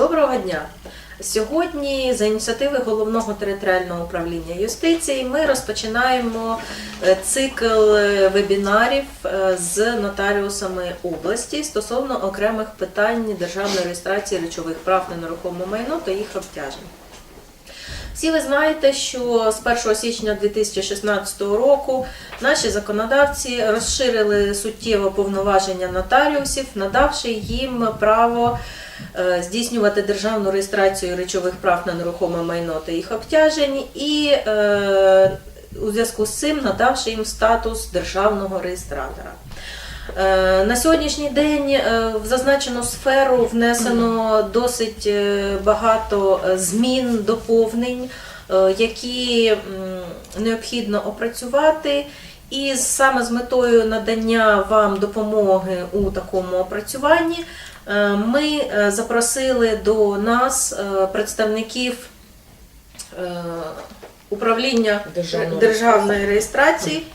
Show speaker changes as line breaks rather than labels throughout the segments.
Доброго дня! Сьогодні за ініціативи головного територіального управління юстиції ми розпочинаємо е, цикл е, вебінарів е, з нотаріусами області стосовно окремих питань державної реєстрації речових прав на нерухоме майно та їх обтяжень. Всі ви знаєте, що з 1 січня 2016 року наші законодавці розширили суттєво повноваження нотаріусів, надавши їм право е, здійснювати державну реєстрацію речових прав на нерухоме майно та їх обтяжень, і е, у зв'язку з цим надавши їм статус державного реєстратора. Е, На сьогоднішній день е, в зазначену сферу внесено досить е, багато змін, доповнень, які необхідно опрацювати. І саме з метою надання вам допомоги у такому опрацюванні ми запросили до нас представників управління
державної
реєстрації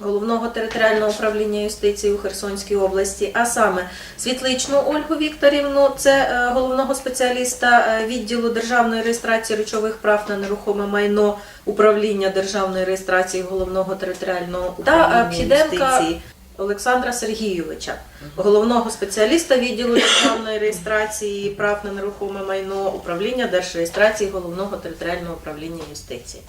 Головного територіального управління юстиції у Херсонській області, а саме Світличну Ольгу Вікторівну, це е, головного спеціаліста е, відділу державної реєстрації речових прав на нерухоме майно управління державної реєстрації головного територіального та Пхіденка
юстиції.
Олександра Сергійовича, головного спеціаліста відділу державної реєстрації прав на нерухоме майно управління держреєстрації головного територіального управління юстиції.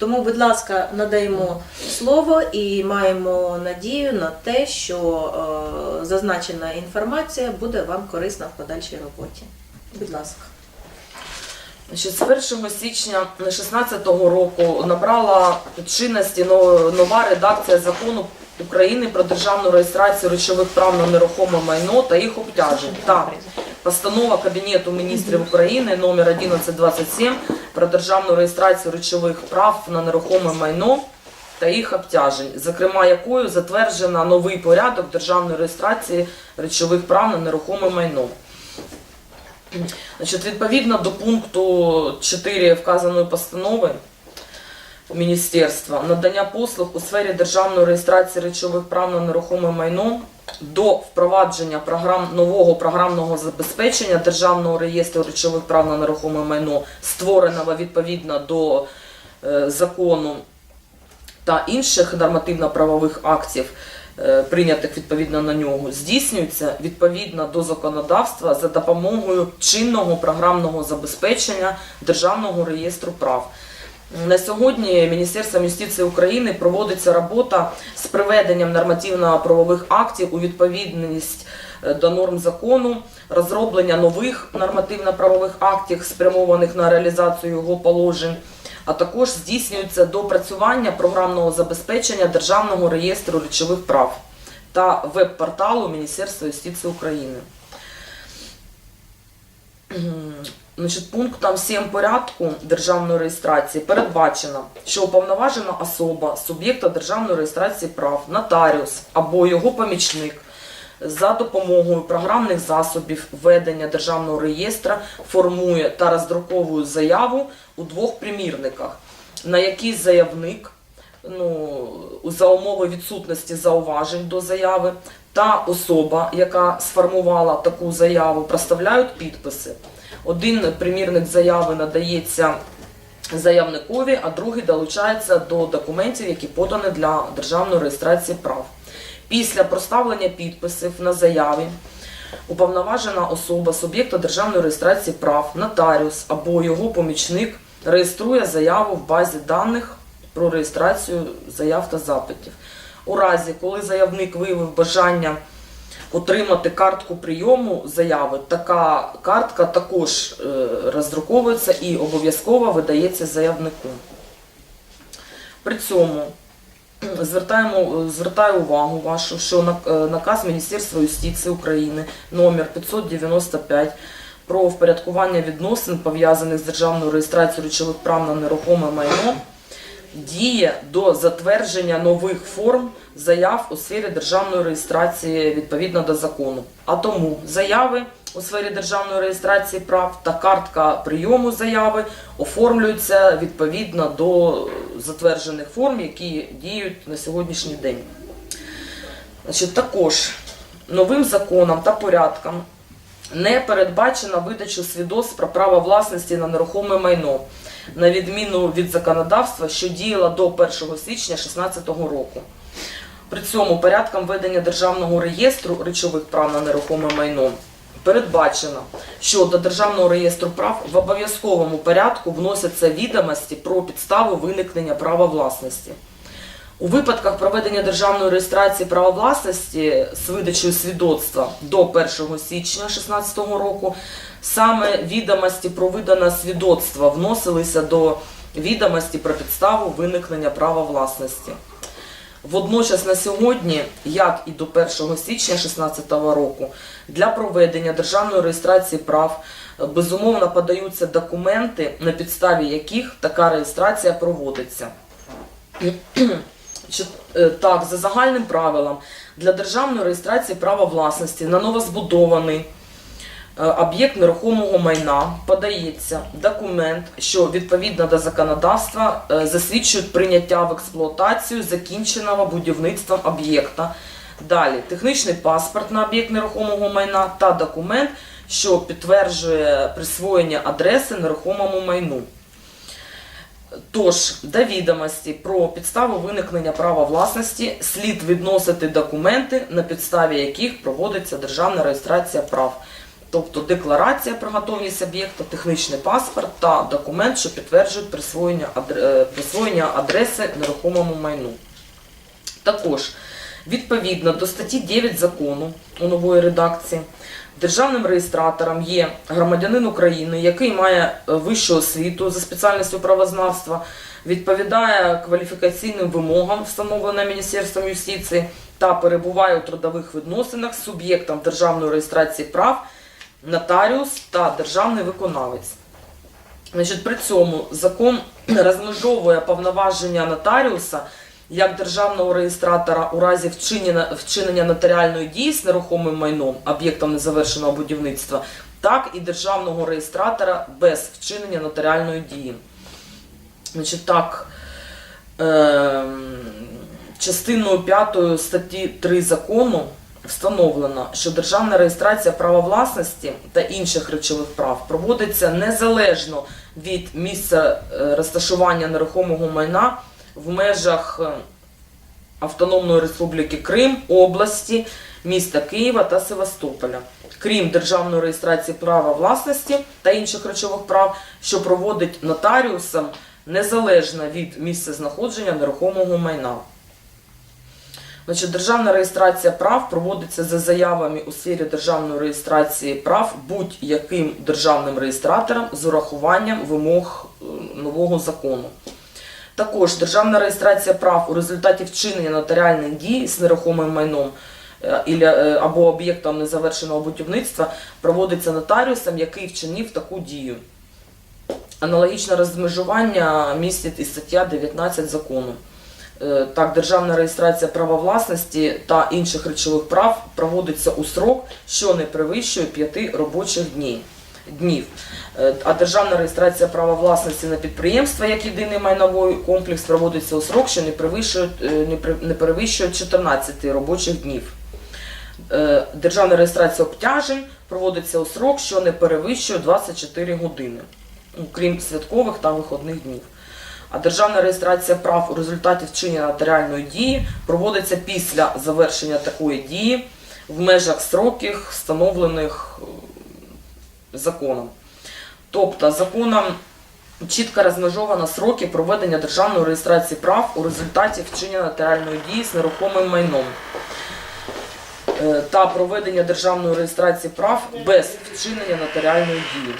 Тому, будь ласка, надаємо слово і маємо надію на те, що е, зазначена інформація буде вам корисна в подальшій роботі. Будь ласка.
Значить, з 1 січня 2016 року набрала чинності нова редакція закону України про державну реєстрацію речових прав на нерухоме майно та їх обтяжень. Та постанова Кабінету міністрів України номер 1127 про державну реєстрацію речових прав на нерухоме майно та їх обтяжень, зокрема якою затверджено новий порядок державної реєстрації речових прав на нерухоме майно. Значить, відповідно до пункту 4 вказаної постанови Міністерства надання послуг у сфері державної реєстрації речових прав на нерухоме майно до впровадження програм нового програмного забезпечення державного реєстру речових прав на нерухоме майно, створеного відповідно до е, закону та інших нормативно-правових актів, е, прийнятих відповідно на нього, здійснюється відповідно до законодавства за допомогою чинного програмного забезпечення Державного реєстру прав. На сьогодні Міністерством юстиції України проводиться робота з приведенням нормативно-правових актів у відповідність е, до норм закону, розроблення нових нормативно-правових актів, спрямованих на реалізацію його положень, а також здійснюється допрацювання програмного забезпечення Державного реєстру речових прав та веб-порталу Міністерства юстиції України. Значить, пунктом 7 порядку державної реєстрації передбачено, що уповноважена особа суб'єкта державної реєстрації прав, нотаріус або його помічник за допомогою програмних засобів ведення державного реєстра формує та роздруковує заяву у двох примірниках, на який заявник ну, за умови відсутності зауважень до заяви та особа, яка сформувала таку заяву, проставляють підписи. Один примірник заяви надається заявникові, а другий долучається до документів, які подані для державної реєстрації прав. Після проставлення підписів на заяві уповноважена особа суб'єкта державної реєстрації прав, нотаріус або його помічник реєструє заяву в базі даних про реєстрацію заяв та запитів. У разі, коли заявник виявив бажання отримати картку прийому заяви, така картка також е, роздруковується і обов'язково видається заявнику. При цьому звертаємо, звертаю увагу вашу, що е, наказ Міністерства юстиції України номер 595 про впорядкування відносин, пов'язаних з державною реєстрацією речових прав на нерухоме майно, діє до затвердження нових форм заяв у сфері державної реєстрації відповідно до закону. А тому заяви у сфері державної реєстрації прав та картка прийому заяви оформлюються відповідно до затверджених форм, які діють на сьогоднішній день. Значить, також новим законом та порядком Не передбачено видачу свідоцтв про право власності на нерухоме майно, на відміну від законодавства, що діяло до 1 січня 2016 року. При цьому порядком ведення державного реєстру речових прав на нерухоме майно передбачено, що до державного реєстру прав в обов'язковому порядку вносяться відомості про підставу виникнення права власності. У випадках проведення державної реєстрації права власності з видачею свідоцтва до 1 січня 2016 року саме відомості про видане свідоцтво вносилися до відомості про підставу виникнення права власності. Водночас на сьогодні, як і до 1 січня 2016 року, для проведення державної реєстрації прав е, безумовно подаються документи, на підставі яких така реєстрація проводиться. Е, Так, за загальним правилом, для державної реєстрації права власності на новозбудований об'єкт нерухомого майна подається документ, що відповідно до законодавства е, засвідчують прийняття в експлуатацію закінченого будівництвом об'єкта. Далі технічний паспорт на об'єкт нерухомого майна та документ, що підтверджує присвоєння адреси нерухомому майну. Тож, до відомості про підставу виникнення права власності слід відносити документи, на підставі яких проводиться державна реєстрація прав, тобто декларація про готовність об'єкта, технічний паспорт та документ, що підтверджують присвоєння, е, присвоєння адреси нерухомому майну. Також, відповідно до статті 9 закону у нової редакції, державним реєстратором є громадянин України, який має е, вищу освіту за спеціальністю правознавства, відповідає кваліфікаційним вимогам, встановленим Міністерством юстиції, та перебуває у трудових відносинах з суб'єктом державної реєстрації прав, нотаріус та державний виконавець. Значить, при цьому закон розмежовує повноваження нотаріуса як державного реєстратора у разі вчинення, нотаріальної дії з нерухомим майном, об'єктом незавершеного будівництва, так і державного реєстратора без вчинення нотаріальної дії. Значить, так, ем, частиною 5 статті 3 закону встановлено, що державна реєстрація права власності та інших речових прав проводиться незалежно від місця е, розташування нерухомого майна в межах е, Автономної Республіки Крим, області, міста Києва та Севастополя, крім державної реєстрації права власності та інших речових прав, що проводить нотаріусом незалежно від місця знаходження нерухомого майна. Значить, державна реєстрація прав проводиться за заявами у сфері державної реєстрації прав будь-яким державним реєстратором з урахуванням вимог е, нового закону. Також державна реєстрація прав у результаті вчинення нотаріальних дій з нерухомим майном е, е, або об'єктом незавершеного будівництва проводиться нотаріусом, який вчинив таку дію. Аналогічне розмежування містить і стаття 19 закону. Е, Так, державна реєстрація права власності та інших речових прав проводиться у срок, що не перевищує 5 робочих днів. Е, А державна реєстрація права власності на підприємства як єдиний майновий комплекс проводиться у срок, що не перевищує, е, не не перевищує 14 робочих днів. Е, Державна реєстрація обтяжень проводиться у срок, що не перевищує 24 години, крім святкових та виходних днів. А державна реєстрація прав у результаті вчинення нотаріальної дії проводиться після завершення такої дії в межах сроків, встановлених е, законом. Тобто законом чітко розмежовано сроки проведення державної реєстрації прав у результаті вчинення нотаріальної дії з нерухомим майном е, та проведення державної реєстрації прав без вчинення нотаріальної дії.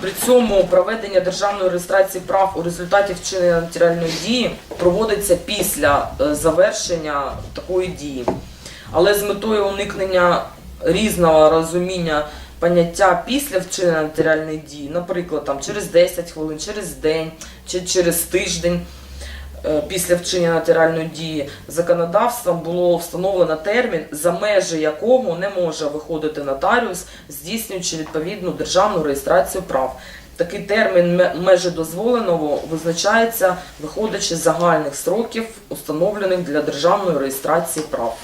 При цьому проведення державної реєстрації прав у результаті вчинення нотаріальної дії проводиться після е, завершення такої дії. Але з метою уникнення різного розуміння поняття після вчинення нотаріальної дії, наприклад, там, через 10 хвилин, через день чи через тиждень після вчинення нотаріальної дії, законодавством було встановлено термін, за межі якого не може виходити нотаріус, здійснюючи відповідну державну реєстрацію прав. Такий термін межі дозволеного визначається, виходячи з загальних строків, установлених для державної реєстрації прав.